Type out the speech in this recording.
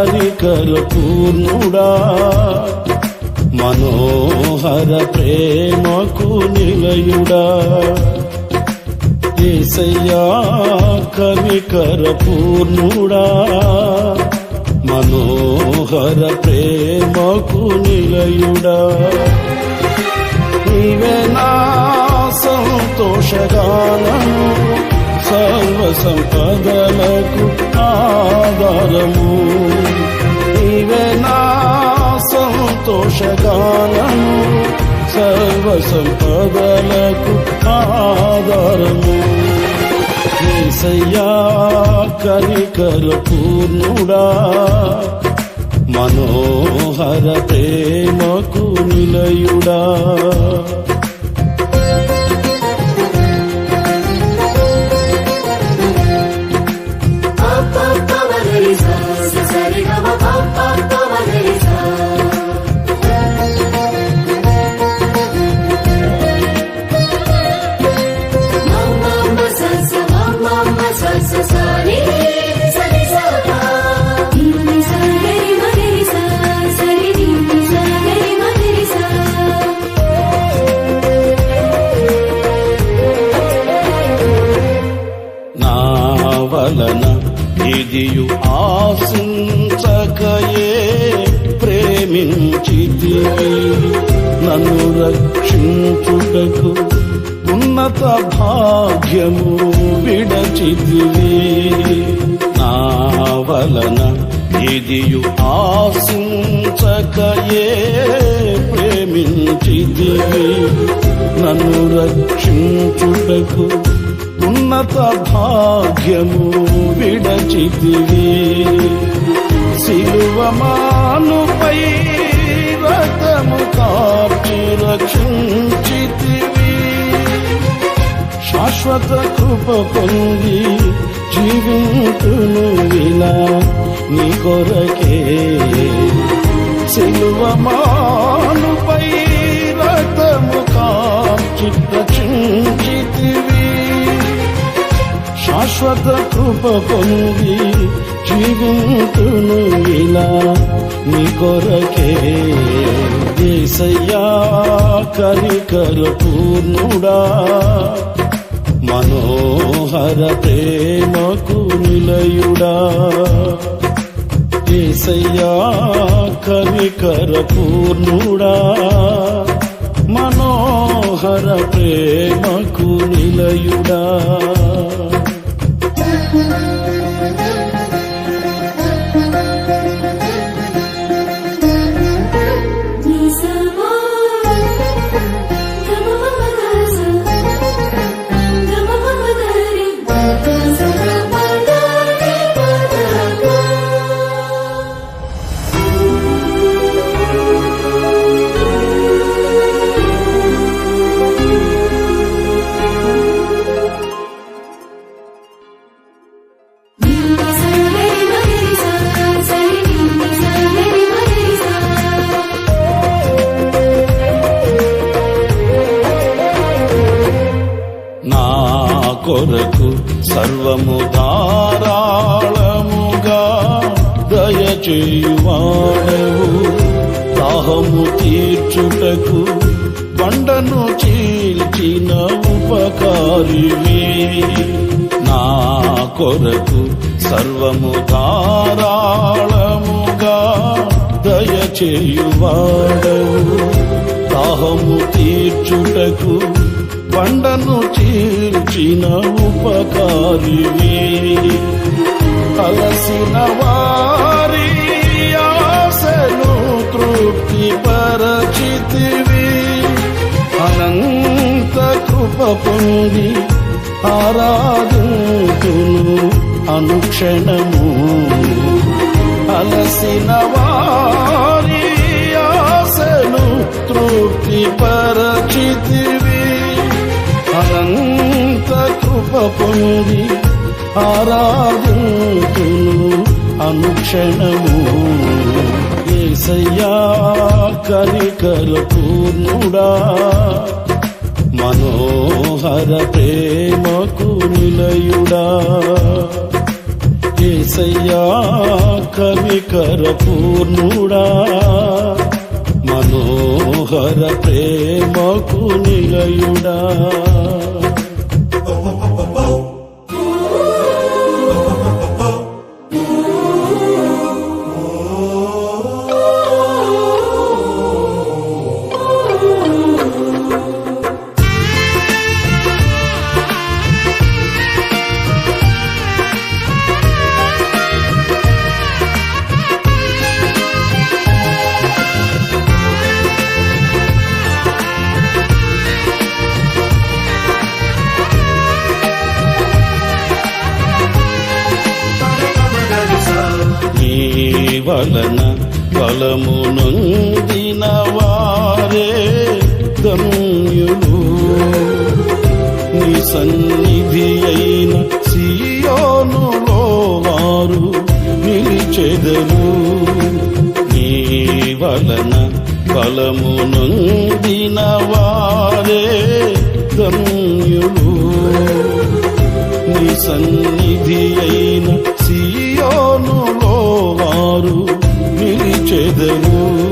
కరికర పూర్ణుడా మనోహర ప్రేమకు నిలయుడా. ఏసయ్యా కవికర పూర్ణుడా మనోహర ప్రేమకు నిలయుడా. నీవే నా సంతోషగానము సర్వ సంపదలకు ఆధారము. నీవే సంతోషగానము సర్వ సంపదలకు ఆధారము ఏసయ్యా కరికర పూర్ణుడా మనోహర ప్రేమకు నిలయుడా ఇదియు ఆశించకయే ప్రేమించితి నన్ను రక్షించుటకు ఉన్నత భాగ్యము విడచితివి. నా వలన ఇదియు ఆశించకయే ప్రేమించితివి. నన్ను రక్షించుటకు ఉన్నత భాగ్యము విడచితివి. సిలువమానుపై రథము కార్చి రక్షించితివి. శాశ్వత కృప పొంది జీవితును వినా నీ కొరకే. సిలువమానుపై రథము కాచి రక్షించితివి. శాశ్వత కృప పొంది జీవితును ఇలా నీ కొరకే. దేశయ్యా కరికర పూర్ణుడా మనోహర ప్రేమకు నిలయుడా. దేశయ్యా కరికర పూర్ణుడా మనోహర ప్రేమకు నిలయుడా. 啊。నా కొరకు సర్వము ధారాళముగా దయచేయువాడవు. దాహము తీర్చుటకు పండను చీల్చిన ఉపకారివి. నా కొరకు సర్వము ధారాళముగా దయచేయువాడవు. దాహము తీర్చుటకు పండను చీల్చిన ఉపకారివి అలసిన వారి ఆశను తృప్తి పరచితివి అనంత కృప పొంది ఆరాధుతును అనుక్షణము. అలసిన వారి ఆరాధుతును అనుక్షణము. ఏసయ్యా కరికర పూర్ణుడా. మనోహర ప్రేమకు నిలయుడా. ఏసయ్యా కనికర పూర్ణుడా. మనోహర ప్రేమకు నిలయుడా. వలన బలమునొందిన వారే గమ్యులు నీ సన్నిధి అయిన సియోనులో వారు నిలిచెదరు. నీ వలన బలమునొందిన వారే గమ్యులు నీ సన్నిధి అయిన సియోనులో వారు నిలిచెదరు నిలువరమై